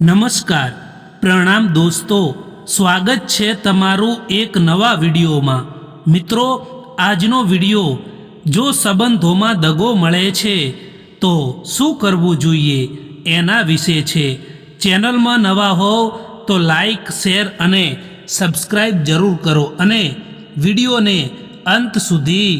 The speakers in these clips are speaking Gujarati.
નમસ્કાર. પ્રણામ દોસ્તો. સ્વાગત છે તમારું એક નવા વિડીયોમાં. મિત્રો, આજનો વીડિયો, જો સંબંધોમાં દગો મળે છે, તો શું કરવું જોઈએ એના વિશે છે. ચેનલમાં નવા હોવ તો લાઈક, શેર અને સબસ્ક્રાઈબ જરૂર કરો અને વિડીયોને અંત સુધી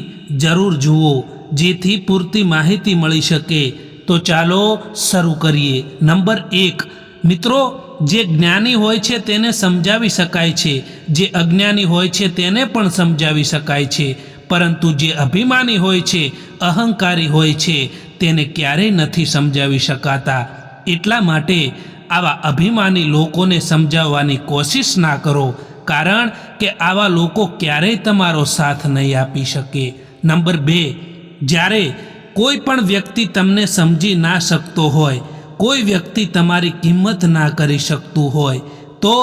જરૂર જુઓ, જેથી પૂરતી માહિતી મળી શકે. તો ચાલો શરૂ કરીએ. નંબર એક મિત્રો, જે જ્ઞાની હોય છે તેને સમજાવી શકાય છે. જે અજ્ઞાની હોય છે તેને પણ સમજાવી શકાય છે. પરંતુ જે અભિમાની હોય છે, અહંકારી હોય છે, તેને ક્યારેય નથી સમજાવી શકાતા. એટલા માટે આવા અભિમાની લોકોને સમજાવવાની કોશિશ ના કરો. કારણ કે આવા લોકો ક્યારેય તમારો સાથ નહીં આપી શકે. નંબર બે, જ્યારે કોઈ પણ વ્યક્તિ તમને સમજી ના શકતો હોય કોઈ વ્યક્તિ તમારી કિંમત ના કરી શકતું હોય, તો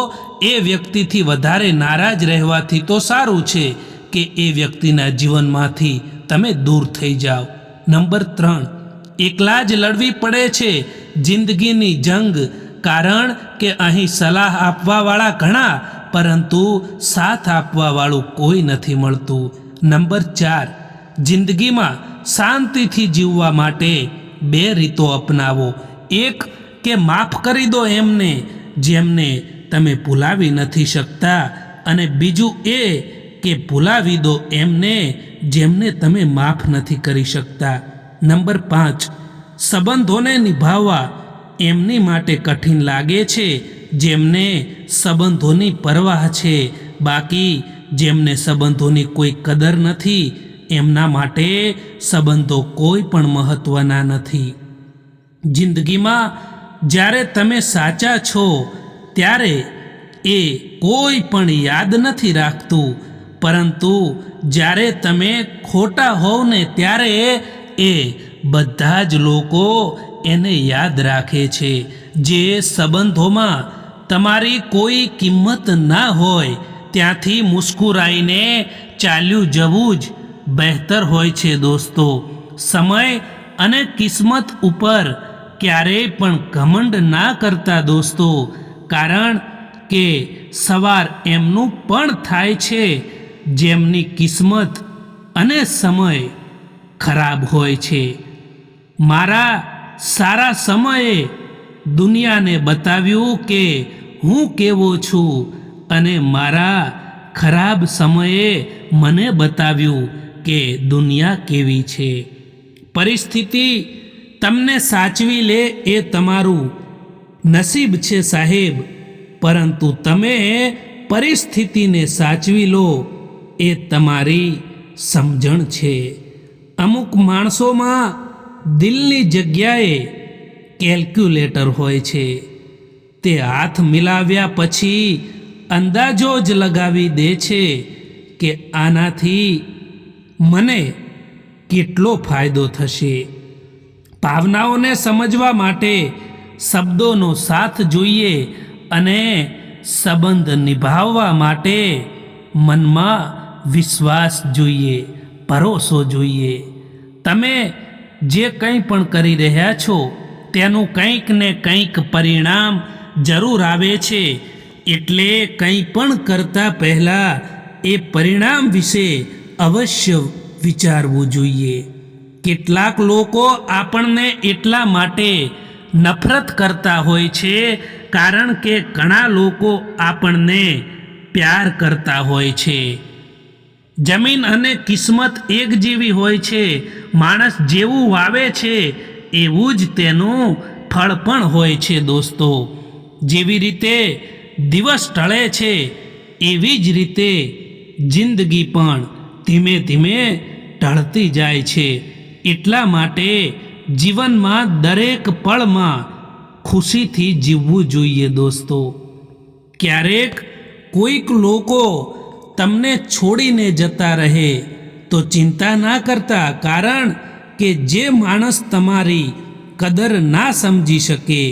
એ વ્યક્તિથી વધારે નારાજ રહેવાથી તો સારું છે કે એ વ્યક્તિના જીવનમાંથી તમે દૂર થઈ જાઓ. નંબર ત્રણ, એકલા જ લડવી પડે છે જિંદગીની જંગ કારણ કે અહીં સલાહ આપવાવાળા ઘણા, પરંતુ સાથ આપવાવાળું કોઈ નથી મળતું. નંબર ચાર, જિંદગીમાં શાંતિથી જીવવા માટે બે રીતો અપનાવો. એક કે માફ કરી દો એમને, જેમને તમે ભૂલાવી નથી શકતા. અને બીજું એ કે ભૂલાવી દો એમને, જેમને તમે માફ નથી કરી શકતા. નંબર પાંચ, સંબંધોને નિભાવવા એમની માટે કઠિન લાગે છે, જેમને સંબંધોની પરવાહ છે. બાકી જેમને સંબંધોની કોઈ કદર નથી, એમના માટે સંબંધો કોઈ પણ મહત્ત્વના નથી. જિંદગીમાં જ્યારે તમે સાચા છો, ત્યારે એ કોઈ પણ યાદ નથી રાખતું. પરંતુ જ્યારે તમે ખોટા હોવ ને ત્યારે એ બધા જ લોકો એને યાદ રાખે છે. જે સંબંધોમાં તમારી કોઈ કિંમત ના હોય, ત્યાંથી મુસ્કુરાઈને ચાલ્યું જવું જ બહેતર હોય છે દોસ્તો. સમય અને કિસ્મત ઉપર ક્યારેય પણ ઘમંડ ના કરતા દોસ્તો, કારણ કે સવાર એમનું પણ થાય છે, જેમની કિસ્મત અને સમય ખરાબ હોય છે. મારા સારા સમયે દુનિયાને બતાવ્યું કે હું કેવો છું અને મારા ખરાબ સમયે મને બતાવ્યું કે દુનિયા કેવી છે. પરિસ્થિતિ તમને સાચવી લે એ તમારું નસીબ છે સાહેબ. પરંતુ તમે પરિસ્થિતિને સાચવી લો એ તમારી સમજણ છે. અમુક માણસોમાં દિલની જગ્યાએ કેલ્ક્યુલેટર હોય છે. તે હાથ મિલાવ્યા પછી અંદાજો જ લગાવી દે છે કે આનાથી મને કેટલો ફાયદો થશે. ભાવનાઓને સમજવા માટે શબ્દોનો સાથ જોઈએ અને સંબંધ નિભાવવા માટે મનમાં વિશ્વાસ જોઈએ, ભરોસો જોઈએ. તમે જે કંઈ પણ કરી રહ્યા છો, તેનું કંઈક ને કંઈક પરિણામ જરૂર આવે છે. એટલે કંઈ પણ કરતા પહેલાં એ પરિણામ વિશે અવશ્ય વિચારવું જોઈએ. કેટલાક લોકો આપણને એટલા માટે નફરત કરતા હોય છે કારણ કે ઘણા લોકો આપણને પ્યાર કરતા હોય છે. જમીન અને કિસ્મત એક જેવી હોય છે. માણસ જેવું વાવે છે, એવું જ તેનું ફળ પણ હોય છે દોસ્તો. જેવી રીતે દિવસ ટળે છે, એવી જ રીતે જિંદગી પણ ધીમે ધીમે ટળતી જાય છે. એટલા માટે જીવનમાં દરેક પળમાં ખુશીથી જીવવું જોઈએ દોસ્તો. ક્યારેક કોઈક લોકો તમને છોડીને જતા રહે તો ચિંતા ના કરતા, કારણ કે જે માણસ તમારી કદર ના સમજી શકે,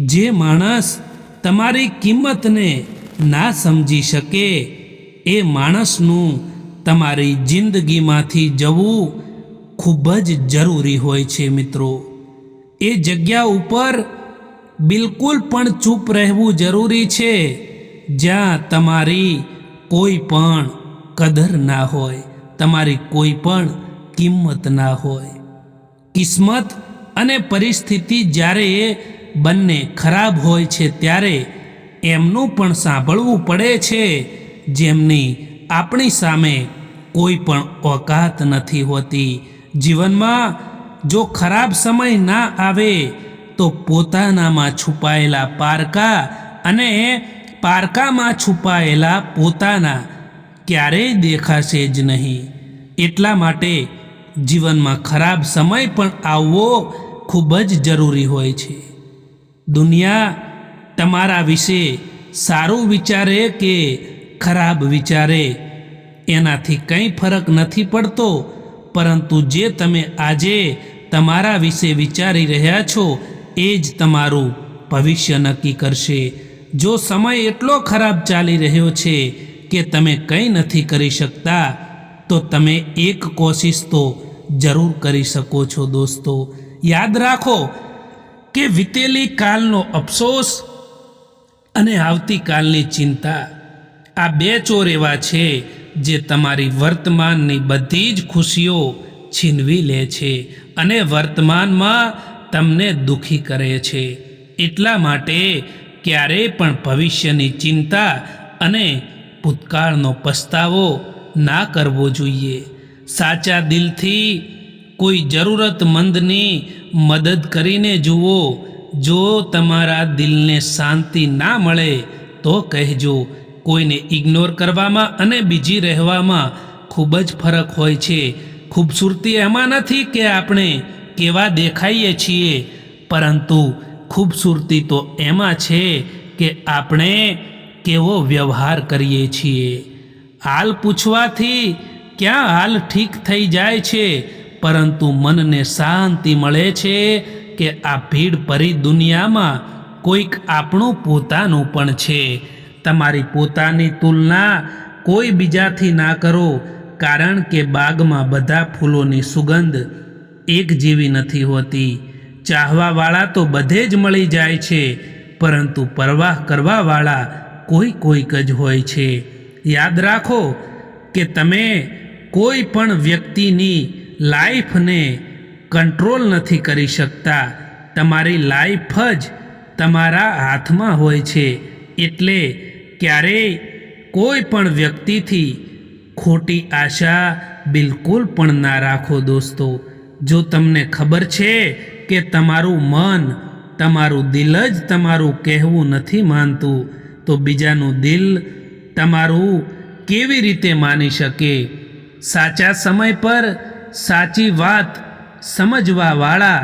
જે માણસ તમારી કિંમતને ના સમજી શકે, એ માણસનું તમારી જિંદગીમાંથી જવું ખૂબ જ જરૂરી હોય છે મિત્રો. એ જગ્યા ઉપર બિલકુલ પણ ચૂપ રહેવું જરૂરી છે. જ્યાં તમારી કોઈ પણ કદર ના હોય, તમારી કોઈ પણ કિંમત ના હોય. કિસ્મત અને પરિસ્થિતિ જ્યારે બંને ખરાબ હોય છે ત્યારે એમનું પણ સાંભળવું પડે છે. જેમની આપણી સામે કોઈ પણ ઓકાત નથી હોતી જીવનમાં જો ખરાબ સમય ના આવે, તો પોતાનામાં છુપાયેલા પારકા અને પારકામાં છુપાયેલા પોતાના ક્યારેય દેખાશે જ નહીં. એટલા માટે જીવનમાં ખરાબ સમય પણ આવવો ખૂબ જ જરૂરી હોય છે. દુનિયા તમારા વિશે સારું વિચારે કે ખરાબ વિચારે, એનાથી કંઈ ફરક નથી પડતો પરંતુ જે તમે આજે તમારા વિશે વિચારી રહ્યા છો, એ જ તમારું ભવિષ્ય નક્કી કરશે. જો સમય એટલો ખરાબ ચાલી રહ્યો છે કે તમે કંઈ નથી કરી શકતા, તો તમે એક કોશિશ તો જરૂર કરી શકો છો દોસ્તો. યાદ રાખો કે વીતેલી કાલનો અફસોસ અને આવતીકાલની ચિંતા આ બે ચોર એવા છે. જે તમારી વર્તમાનની બધી જ ખુશીઓ છીનવી લે છે અને વર્તમાનમાં તમને દુખી કરે છે. એટલા માટે ક્યારેય પણ ભવિષ્યની ચિંતા અને ભૂતકાળનો પસ્તાવો ના કરવો જોઈએ. સાચા દિલથી કોઈ જરૂરતમંદની મદદ કરીને જુઓ. જો તમારા દિલને શાંતિ ના મળે તો કહેજો કોઈને ઇગ્નોર કરવામાં અને બીજી રહેવામાં ખૂબ જ ફરક હોય છે. ખૂબસૂરતી એમાં નથી કે આપણે કેવા દેખાઈએ છીએ, પરંતુ ખૂબસૂરતી તો એમાં છે કે આપણે કેવો વ્યવહાર કરીએ છીએ. હાલ પૂછવાથી ક્યાં હાલ ઠીક થઈ જાય છે, પરંતુ મનને શાંતિ મળે છે કે આ ભીડ ભરી દુનિયામાં કોઈક આપણું પોતાનું પણ છે. તમારી પોતાની તુલના કોઈ બીજાથી ના કરો, કારણ કે બાગમાં બધા ફૂલોની સુગંધ એક જેવી નથી હોતી. ચાહવાવાળા તો બધે જ મળી જાય છે, પરંતુ પરવાહ કરવાવાળા કોઈ કોઈક જ હોય છે. યાદ રાખો કે તમે કોઈ પણ વ્યક્તિની લાઈફને કંટ્રોલ નથી કરી શકતા. તમારી લાઈફ જ તમારા હાથમાં હોય છે, એટલે ક્યારેય કોઈ પણ વ્યક્તિથી ખોટી આશા બિલકુલ પણ ના રાખો દોસ્તો. જો તમને ખબર છે કે તમારું મન, તમારું દિલ જ તમારું કહેવું નથી માનતું, તો બીજાનું દિલ તમારું કેવી રીતે માની શકે? સાચા સમય પર સાચી વાત સમજવાવાળા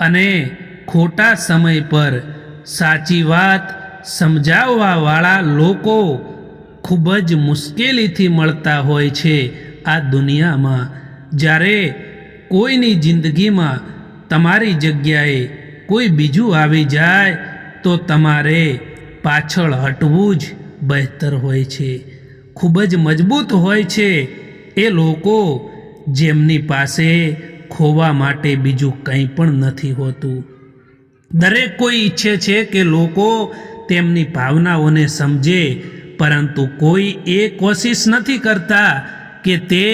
અને ખોટા સમય પર સાચી વાત સમજાવવાવાળા લોકો ખૂબ જ મુશ્કેલીથી મળતા હોય છે આ દુનિયામાં. જ્યારે કોઈની જિંદગીમાં તમારી જગ્યાએ કોઈ બીજું આવી જાય, તો તમારે પાછળ હટવું જ બહેતર હોય છે. ખૂબ જ મજબૂત હોય છે એ લોકો જેમની પાસે ખોવા માટે બીજું કંઈ પણ નથી હોતું. દરેક કોઈ ઈચ્છે છે કે લોકો તેમની ભાવનાઓને સમજે, પરંતુ કોઈ એ કોશિશ નથી કરતા કે તે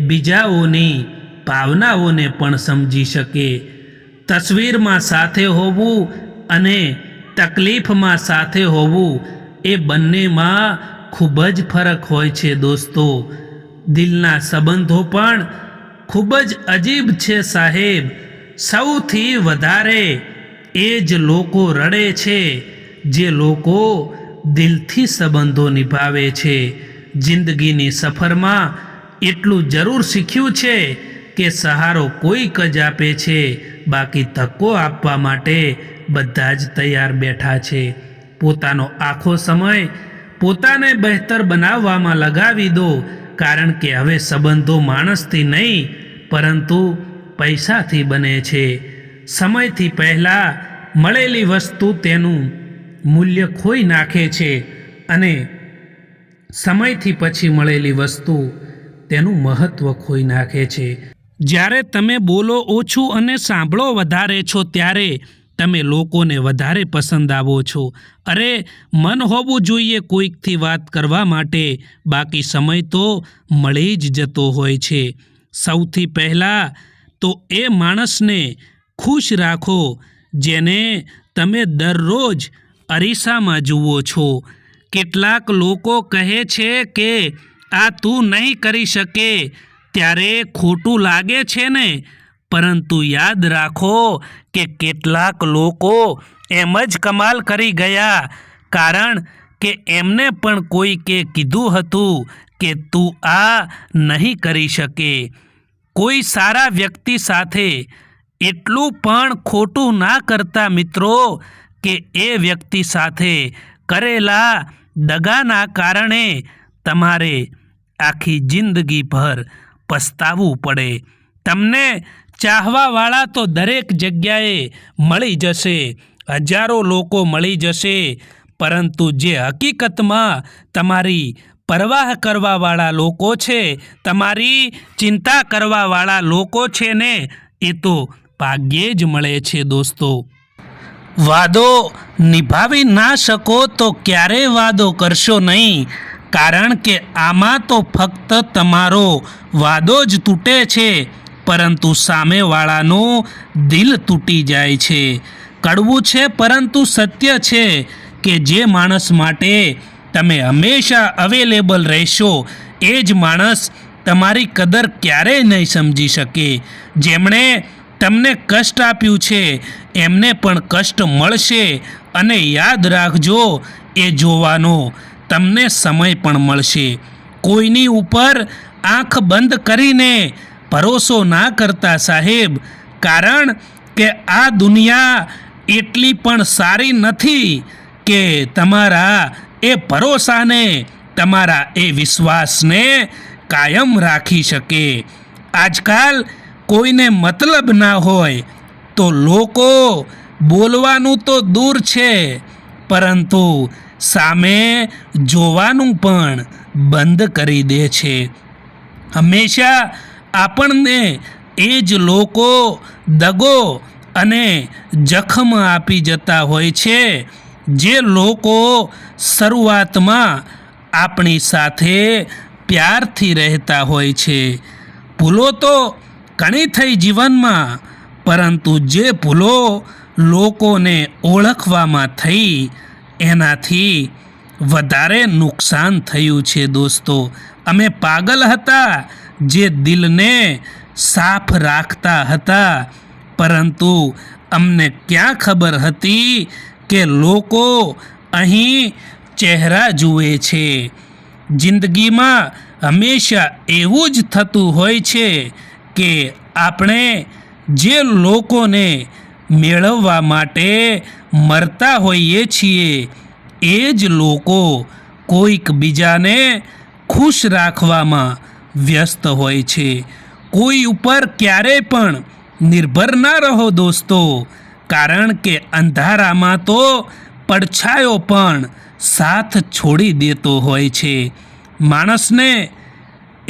બીજાઓની ભાવનાઓને પણ સમજી શકે. તસવીરમાં સાથે હોવું અને તકલીફમાં સાથે હોવું એ બંનેમાં ખૂબ જ ફરક હોય છે દોસ્તો. દિલના સંબંધો પણ ખૂબ જ અજીબ છે સાહેબ. સૌથી વધારે એ જ લોકો રડે છે. જે લોકો દિલથી સંબંધો નિભાવે છે, જિંદગીની સફરમાં એટલું જરૂર શીખ્યું છે કે સહારો કોઈક જ આપે છે, બાકી ધક્કો આપવા માટે બધા જ તૈયાર બેઠા છે. પોતાનો આખો સમય પોતાને બહેતર બનાવવામાં લગાવી દો, કારણ કે હવે સંબંધો માણસથી નહીં, પરંતુ પૈસાથી બને છે. સમયથી પહેલાં મળેલી વસ્તુ તેનું મૂલ્ય ખોઈ નાખે છે અને સમયથી પછી મળેલી વસ્તુ તેનું મહત્ત્વ ખોઈ નાખે છે. જ્યારે તમે બોલો ઓછું અને સાંભળો વધારે છો ત્યારે તમે લોકોને વધારે પસંદ આવો છો. અરે, મન હોવું જોઈએ કોઈકથી વાત કરવા માટે. બાકી સમય તો મળી જ જતો હોય છે. સૌથી પહેલાં તો એ માણસને ખુશ રાખો જેને તમે દરરોજ અરીસામાં જુઓ છો. કેટલાક લોકો કહે છે કે, આ તું નહીં કરી શકે. ત્યારે ખોટું લાગે છે ને? પરંતુ યાદ રાખો કે કેટલાક લોકો એમ જ કમાલ કરી ગયા. કારણ કે એમને પણ કોઈકે કીધું હતું કે તું આ નહીં કરી શકે. કોઈ સારા વ્યક્તિ સાથે એટલું પણ ખોટું ના કરતા મિત્રો કે એ વ્યક્તિ સાથે કરેલા દગાના કારણે તમારે આખી જિંદગીભર પસ્તાવવું પડે. તમને ચાહવાવાળા તો દરેક જગ્યાએ મળી જશે, હજારો લોકો મળી જશે, પરંતુ જે હકીકતમાં તમારી પરવાહ કરવાવાળા લોકો છે, તમારી ચિંતા કરવાવાળા લોકો છે ને, એ તો ભાગ્યે જ મળે છે દોસ્તો. વાદો નિભાવી ના શકો તો ક્યારેય વાદો કરશો નહીં? કારણ કે આમાં તો ફક્ત તમારો વાદો જ તૂટે છે, પરંતુ સામેવાળાનું દિલ તૂટી જાય છે. કડવું છે પરંતુ સત્ય છે કે જે માણસ માટે તમે હંમેશા અવેલેબલ રહેશો, એ જ માણસ તમારી કદર ક્યારેય નહીં સમજી શકે. જેમણે તમને કષ્ટ આપ્યું છે, એમને પણ કષ્ટ મળશે અને યાદ રાખજો એ જોવાનો, તમને સમય પણ મળશે. કોઈની ઉપર આંખ બંધ કરીને ભરોસો ના કરતા સાહેબ, કારણ કે આ દુનિયા એટલી પણ સારી નથી કે તમારા એ ભરોસાને, તમારા એ વિશ્વાસને કાયમ રાખી શકે. આજકાલ કોઈને મતલબ ના હોય તો લોકો બોલવાનું તો દૂર છે, પરંતુ સામે જોવાનું પણ બંધ કરી દે છે. હંમેશા આપણને એ જ લોકો દગો અને જખમ આપી જતા હોય છે, જે લોકો શરૂઆતમાં આપણી સાથે પ્યારથી રહેતા હોય છે. ભૂલો તો ઘણી થઈ જીવનમાં, પરંતુ જે ભૂલો લોકોને ઓળખવામાં થઈ, એનાથી વધારે નુકસાન થયું છે દોસ્તો. અમે પાગલ હતા જે દિલને સાફ રાખતા હતા, પરંતુ અમને ક્યાં ખબર હતી કે લોકો અહીં ચહેરા જુએ છે? જિંદગીમાં હંમેશા એવું જ થતું હોય છે કે આપણે જે લોકોને મેળવવા માટે મરતા હોઈએ છીએ, એ જ લોકો કોઈક બીજાને ખુશ રાખવામાં વ્યસ્ત હોય છે. કોઈ ઉપર ક્યારેય પણ નિર્ભર ના રહો દોસ્તો, કારણ કે અંધારામાં તો પડછાયો પણ સાથ છોડી દેતો હોય છે. માણસને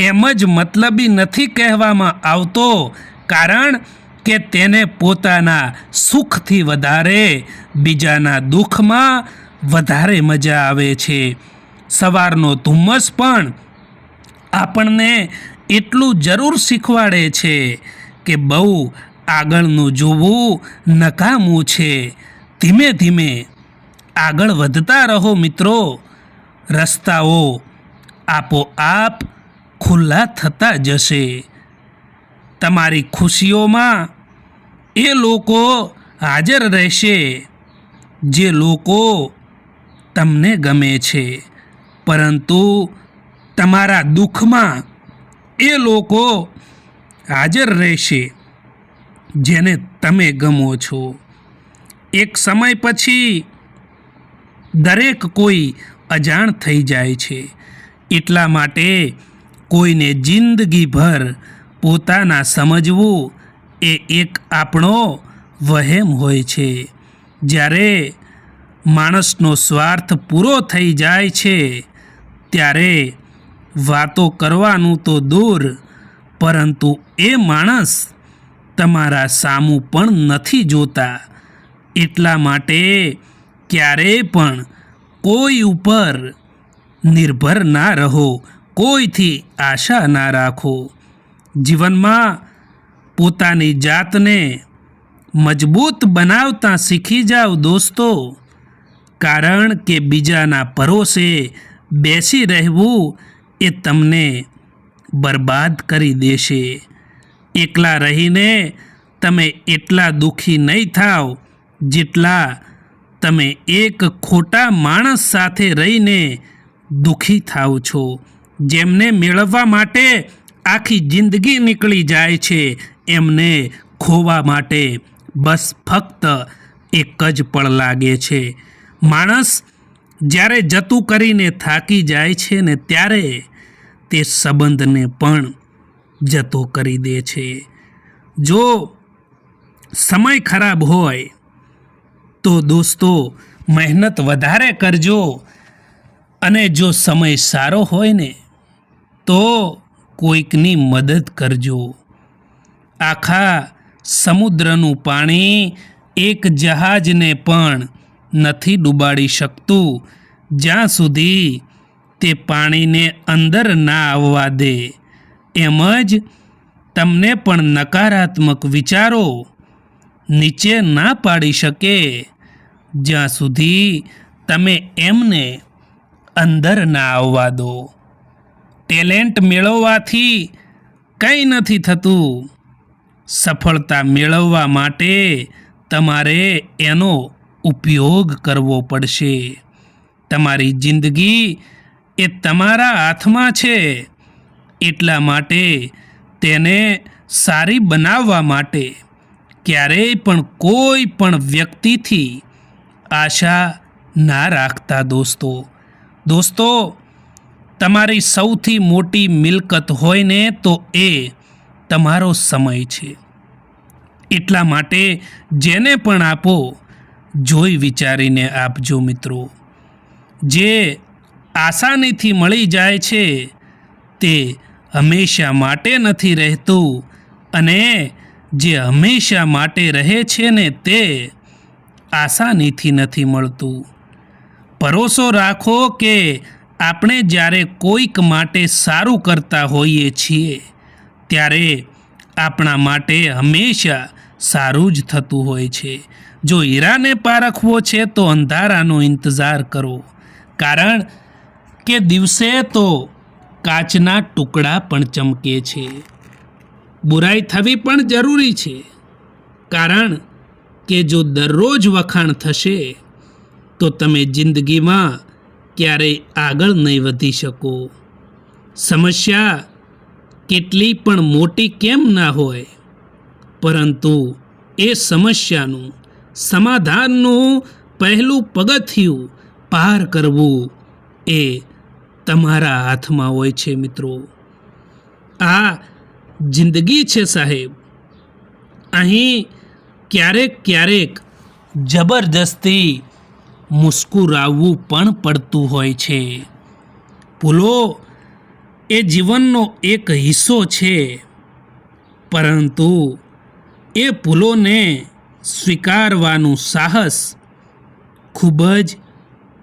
એમ જ મતલબી નથી કહેવામાં આવતો, કારણ કે તેને પોતાના સુખથી વધારે, બીજાના દુઃખમાં વધારે મજા આવે છે. સવારનો ધુમ્મસ પણ આપણને એટલું જરૂર શીખવાડે છે કે બહુ આગળનું જોવું નકામું છે. ધીમે ધીમે આગળ વધતા રહો મિત્રો. રસ્તાઓ આપોઆપ ખુલ્લા થતા જશે. તમારી ખુશીઓમાં એ લોકો હાજર રહેશે, જે લોકો તમને ગમે છે. પરંતુ તમારા દુઃખમાં એ લોકો હાજર રહેશે, જેને તમે ગમો છો. એક સમય પછી દરેક કોઈ અજાણ થઈ જાય છે. એટલા માટે કોઈને જિંદગીભર પોતાના સમજવું એ એક આપણો વહેમ હોય છે. જ્યારે માણસનો સ્વાર્થ પૂરો થઈ જાય છે, ત્યારે વાતો કરવાનું તો દૂર, પરંતુ એ માણસ તમારા સામું પણ નથી જોતા. એટલા માટે ક્યારેય પણ કોઈ ઉપર નિર્ભર ના રહો. કોઈથી આશા ના રાખો? જીવનમાં પોતાની જાતને મજબૂત બનાવતા શીખી જાઓ દોસ્તો. કારણ કે બીજાના ભરોસે બેસી રહેવું એ તમને બરબાદ કરી દેશે. એકલા રહીને તમે એટલા દુઃખી નહીં થાવ જેટલા તમે એક ખોટા માણસ સાથે રહીને દુઃખી થાવ છો. જેમને મેળવવા માટે આખી જિંદગી નીકળી જાય છે, એમને ખોવા માટે બસ ફક્ત એક જ પળ લાગે છે. માણસ જ્યારે જતું કરીને થાકી જાય છે ને ત્યારે તે સંબંધને પણ જતો કરી દે છે. જો સમય ખરાબ હોય, તો દોસ્તો, મહેનત વધારે કરજો અને જો સમય સારો હોય ને તો કોઈકની મદદ કરજો. આખા સમુદ્રનું પાણી એક જહાજને પણ નથી ડૂબાડી શકતું. જ્યાં સુધી તે પાણીને અંદર ના આવવા દે. એમ જ તમને પણ નકારાત્મક વિચારો નીચે ના પાડી શકે. જ્યાં સુધી તમે એમને અંદર ના આવવા દો. ટેલેન્ટ મેળવવાથી કંઈ નથી થતું. સફળતા મેળવવા માટે તમારે એનો ઉપયોગ કરવો પડશે. તમારી જિંદગી એ તમારા હાથમાં છે. એટલા માટે તેને સારી બનાવવા માટે ક્યારેય પણ કોઈ પણ વ્યક્તિથી આશા ના રાખતા દોસ્તો. દોસ્તો તમારી સૌથી મોટી મિલકત હોય ને તો એ તમારો સમય છે. એટલા માટે જેને પણ આપો, જોઈ વિચારીને આપજો મિત્રો. જે આસાનીથી મળી જાય છે, તે હંમેશા માટે નથી રહેતું અને જે હંમેશા માટે રહે છે ને તે આસાનીથી નથી મળતું. ભરોસો રાખો કે આપણે જ્યારે કોઈક માટે સારું કરતા હોઈએ છીએ, ત્યારે આપણા માટે હંમેશા સારું જ થતું હોય છે. જો હીરાને પારખવો છે, તો અંધારાનો ઇંતજાર કરો. કારણ કે દિવસે તો કાચના ટુકડા પણ ચમકે છે. બુરાઈ થવી પણ જરૂરી છે. કારણ કે જો દરરોજ વખાણ થશે, તો તમે જિંદગીમાં ક્યારેય આગળ નહીં વધી શકો. સમસ્યા કેટલી પણ મોટી કેમ ના હોય, પરંતુ એ સમસ્યાનું સમાધાનનું પહેલું પગથિયું પાર કરવું એ તમારા હાથમાં હોય છે મિત્રો. આ જિંદગી છે સાહેબ. અહીં ક્યારેક ક્યારેક જબરજસ્તી મુસ્કુરાવવું પણ પડતું હોય છે. ભૂલો એ જીવનનો એક હિસ્સો છે. પરંતુ એ ભૂલોને સ્વીકારવાનું સાહસ ખૂબ જ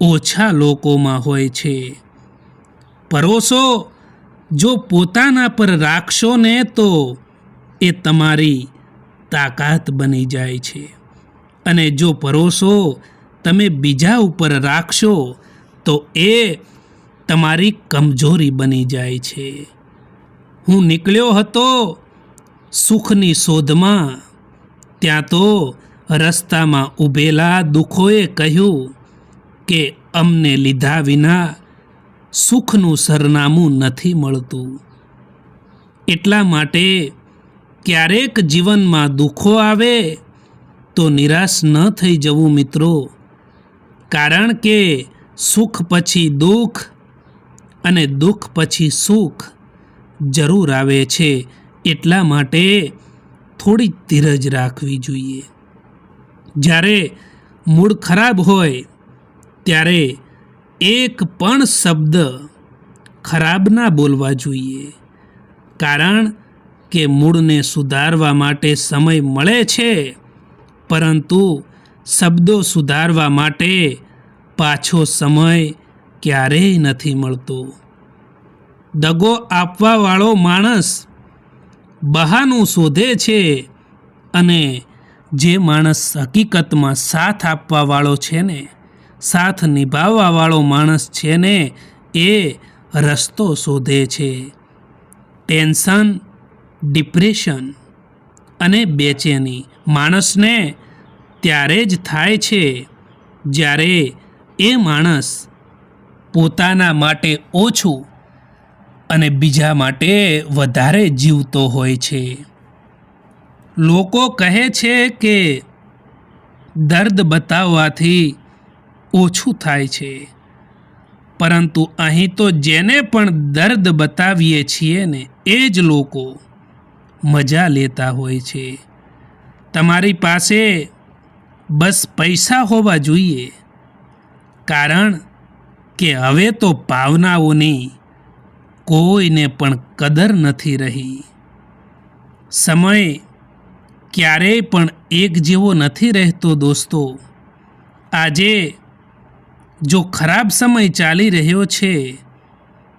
ઓછા લોકોમાં હોય છે. ભરોસો જો પોતાના પર રાખશો ને તો એ તમારી તાકાત બની જાય છે. અને જો ભરોસો તમે બીજા ઉપર રાખશો, તો એ તમારી કમજોરી બની જાય છે. હું નીકળ્યો હતો સુખની શોધમાં. ત્યાં તો રસ્તામાં ઊભેલા દુઃખોએ કહ્યું કે અમને લીધા વિના સુખનું સરનામું નથી મળતું. એટલા માટે ક્યારેક જીવનમાં દુઃખો આવે તો નિરાશ ન થઈ જવું મિત્રો. કારણ કે સુખ પછી દુઃખ અને દુઃખ પછી સુખ જરૂર આવે છે. એટલા માટે થોડી ધીરજ રાખવી જોઈએ. જ્યારે મૂડ ખરાબ હોય, ત્યારે એક પણ શબ્દ ખરાબ ના બોલવા જોઈએ. કારણ કે મૂળને સુધારવા માટે સમય મળે છે, પરંતુ શબ્દો સુધારવા માટે પાછો સમય ક્યારેય નથી મળતો. દગો આપવાવાળો માણસ બહાનું શોધે છે અને જે માણસ હકીકતમાં સાથ આપવાવાળો છે ને, સાથ નિભાવવાવાળો માણસ છે ને, એ રસ્તો શોધે છે. ટેન્શન, ડિપ્રેશન અને બેચેની માણસને ત્યારે જ થાય છે. જ્યારે એ માણસ પોતાના માટે ઓછું અને બીજા માટે વધારે જીવતો હોય છે. લોકો કહે છે કે દર્દ બતાવવાથી ઓછું થાય છે. પરંતુ અહીં તો જેને પણ દર્દ બતાવીએ છીએ ને, એ જ લોકો મજા લેતા હોય છે. તમારી પાસે બસ પૈસા હોવા જોઈએ. કારણ કે હવે તો ભાવનાઓની કોઈને પણ કદર નથી રહી. સમય ક્યારેય પણ એક જેવો નથી રહેતો દોસ્તો. આજે જો ખરાબ સમય ચાલી રહ્યો છે,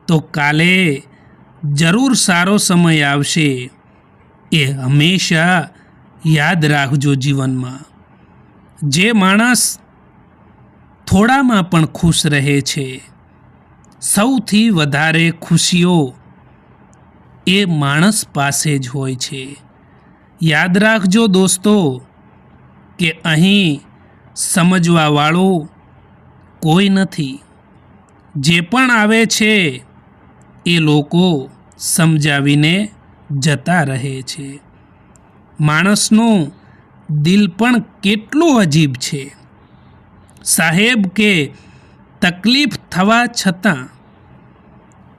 તો કાલે જરૂર સારો સમય આવશે. એ હંમેશા યાદ રાખજો જીવનમાં. જે માણસ થોડામાં પણ ખુશ રહે છે, સૌથી વધારે ખુશીઓ એ માણસ પાસે જ હોય છે. યાદ રાખજો દોસ્તો કે અહીં સમજવાવાળો કોઈ નથી. જે પણ આવે છે એ લોકો સમજાવીને જતા રહે છે. માણસનું દિલ પણ કેટલું અજીબ છે. સાહેબ કે તકલીફ થવા છતાં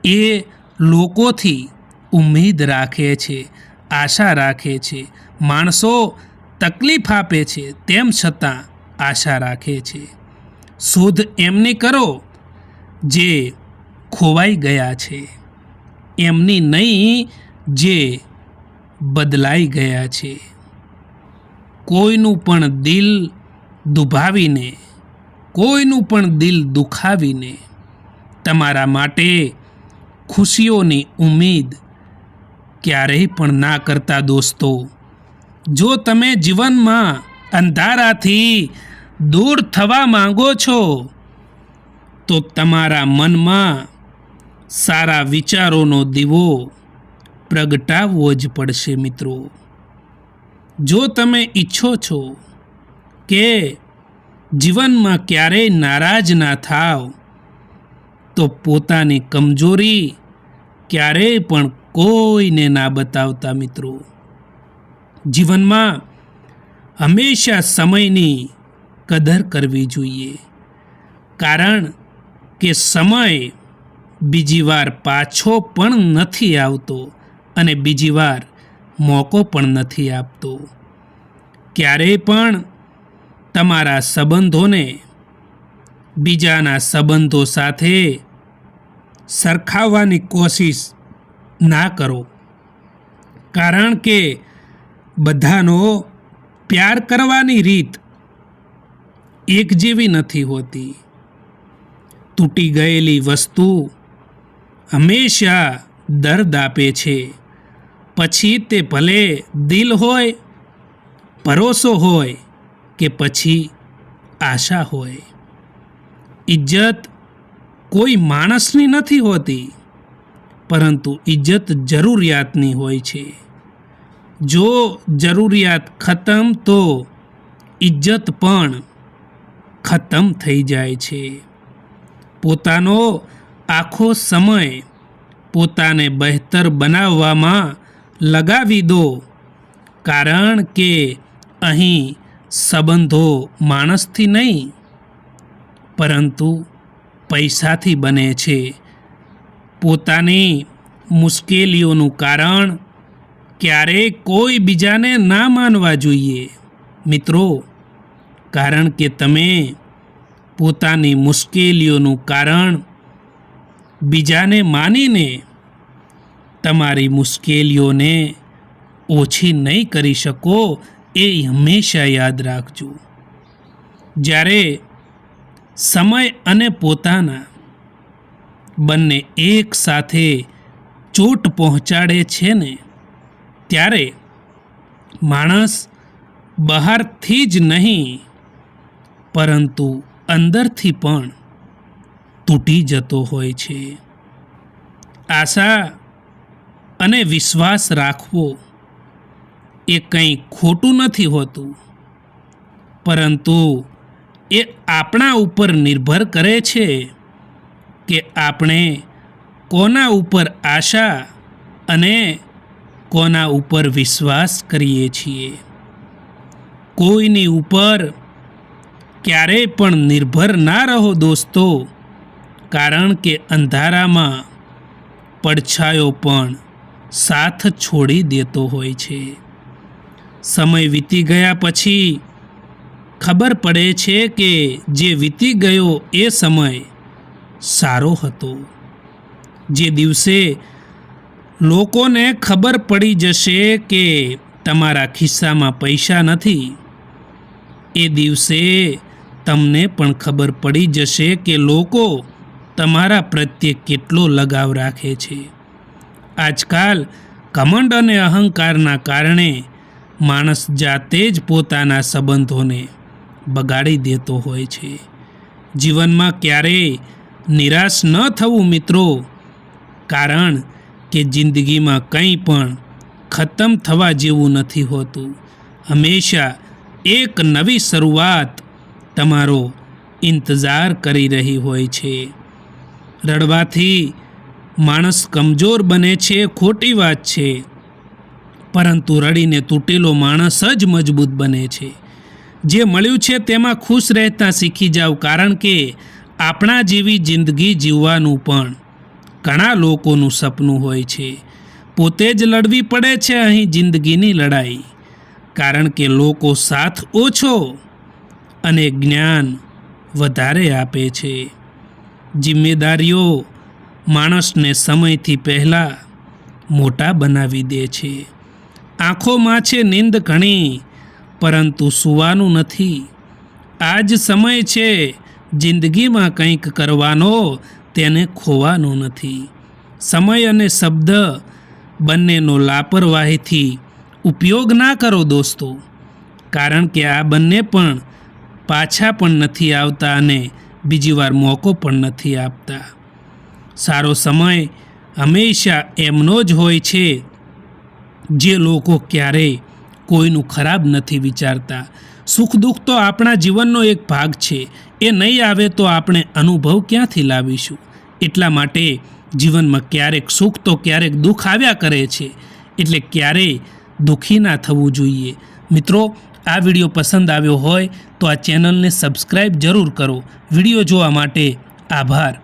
એ લોકોથી ઉમ્મીદ રાખે છે, આશા રાખે છે. માણસો તકલીફ આપે છે, તેમ છતાં આશા રાખે છે. શોધ એમની કરો જે ખોવાઈ ગયા છે. એમની નહીં જે બદલાઈ ગયા છે. કોઈનું પણ દિલ દુભાવીને, કોઈનું પણ દિલ દુખાવીને, તમારા માટે ખુશીઓની ઉમેદ ક્યારેય પણ ના કરતા દોસ્તો. જો તમે જીવનમાં અંધારાથી દૂર થવા માંગો છો, તો તમારા મનમાં સારા વિચારોનો દીવો પ્રગટાવવો જ પડશે મિત્રો. જો તમે ઈચ્છો છો કે જીવનમાં ક્યારેય નારાજ ના થાવ, તો પોતાની કમજોરી ક્યારેય પણ કોઈને ના બતાવતા મિત્રો. જીવનમાં હંમેશા સમયની કદર કરવી જોઈએ. કારણ કે સમય બીજી વાર પાછો પણ નથી આવતો અને બીજી વાર મોકો પણ નથી આપતો. ક્યારેય પણ તમારા સંબંધોને બીજાના સંબંધો સાથે સરખાવવાની કોશિશ ના કરો. કારણ કે બધાનો પ્યાર કરવાની રીત એક જેવી નથી હોતી. તૂટી ગયેલી વસ્તુ હંમેશા દર્દ આપે છે. પછી તે ભલે દિલ હોય ભરોસો હોય કે પછી આશા હોય. ઇજ્જત કોઈ માણસની નથી હોતી, પરંતુ ઇજ્જત જરૂરિયાતની હોય છે. જો જરૂરિયાત ખતમ, તો ઇજ્જત પણ ખતમ થઈ જાય છે. પોતાનો આખો સમય પોતાને બહેતર બનાવવામાં લગાવી દો, કારણ કે અહીં સંબંધો માણસથી નહીં, પરંતુ પૈસાથી બને છે. પોતાની મુશ્કેલીઓનું કારણ ક્યારેય કોઈ બીજાને ના માનવા જોઈએ. મિત્રો, કારણ કે તમે પોતાની મુશ્કેલીઓનું કારણ બીજાને માનીને તમારી મુશ્કેલીઓને ઓછી નહીં કરી શકો એ હંમેશા યાદ રાખજો. જ્યારે સમય અને પોતાના બંને એક સાથે ચોટ પહોંચાડે છે ને, ત્યારે માણસ બહારથી જ નહીં, પરંતુ અંદરથી પણ તૂટી જતો હોય છે. આશા અને વિશ્વાસ રાખવો એ કંઈ ખોટું નથી હોતું. પરંતુ એ આપણા ઉપર નિર્ભર કરે છે કે આપણે કોના ઉપર આશા અને કોના ઉપર વિશ્વાસ કરીએ છીએ. કોઈની ઉપર ક્યારેય પણ નિર્ભર ના રહો દોસ્તો, કારણ કે અંધારામાં પડછાયો પણ સાથ છોડી દેતો હોય છે. સમય વીતી ગયા પછી ખબર પડે છે કે જે વીતી ગયો એ સમય સારો હતો. જે દિવસે લોકોને ખબર પડી જશે કે તમારા ખિસ્સામાં પૈસા નથી, એ દિવસે તમને પણ ખબર પડી જશે કે લોકો તમારા પ્રત્યે કેટલો લગાવ રાખે છે. આજકાલ કમંડ અને અહંકારના કારણે માણસ જાતે જ પોતાના સંબંધોને બગાડી દેતો હોય છે. જીવનમાં ક્યારેય નિરાશ ન થવું મિત્રો, કારણ કે જિંદગીમાં કંઈ પણ ખતમ થવા જેવું નથી હોતું. હંમેશા એક નવી શરૂઆત તમારો ઇંતજાર કરી રહી હોય છે. રડવાથી માણસ કમજોર બને છે, ખોટી વાત છે. પરંતુ રડીને તૂટેલો માણસ જ મજબૂત બને છે. જે મળ્યું છે તેમાં ખુશ રહેતા શીખી જાઓ કારણ કે આપણા જેવી જિંદગી જીવવાનું પણ ઘણા લોકોનું સપનું હોય છે. પોતે જ લડવી પડે છે અહીં જિંદગીની લડાઈ. કારણ કે લોકો સાથ ઓછો અને જ્ઞાન વધારે આપે છે. જિમ્મેદારીઓ માણસને સમયથી પહેલાં મોટા બનાવી દે છે. આંખોમાં છે નીંદ ઘણી, પરંતુ સૂવાનું નથી. આ જ સમય છે જિંદગીમાં કંઈક કરવાનો, તેને ખોવાનો નથી. સમય અને શબ્દ બંનેનો લાપરવાહીથી ઉપયોગ ના કરો દોસ્તો, કારણ કે આ બંને પણ પાછા પણ નથી આવતા અને બીજી વાર મોકો પણ નથી આપતા. સારો સમય હંમેશા એમનો જ હોય છે. જે લોકો ક્યારેય કોઈનું ખરાબ નથી વિચારતા. સુખ દુઃખ તો આપણા જીવનનો એક ભાગ છે. એ નહીં આવે તો આપણે અનુભવ ક્યાંથી લાવીશું? એટલા માટે જીવનમાં ક્યારેક સુખ તો ક્યારેક દુઃખ આવ્યા કરે છે. એટલે ક્યારેય દુઃખી ના થવું જોઈએ. મિત્રો, આ વીડિયો પસંદ આવ્યો હોય તો આ ચેનલને સબસ્ક્રાઈબ જરૂર કરો. વીડિયો જોવા માટે આભાર.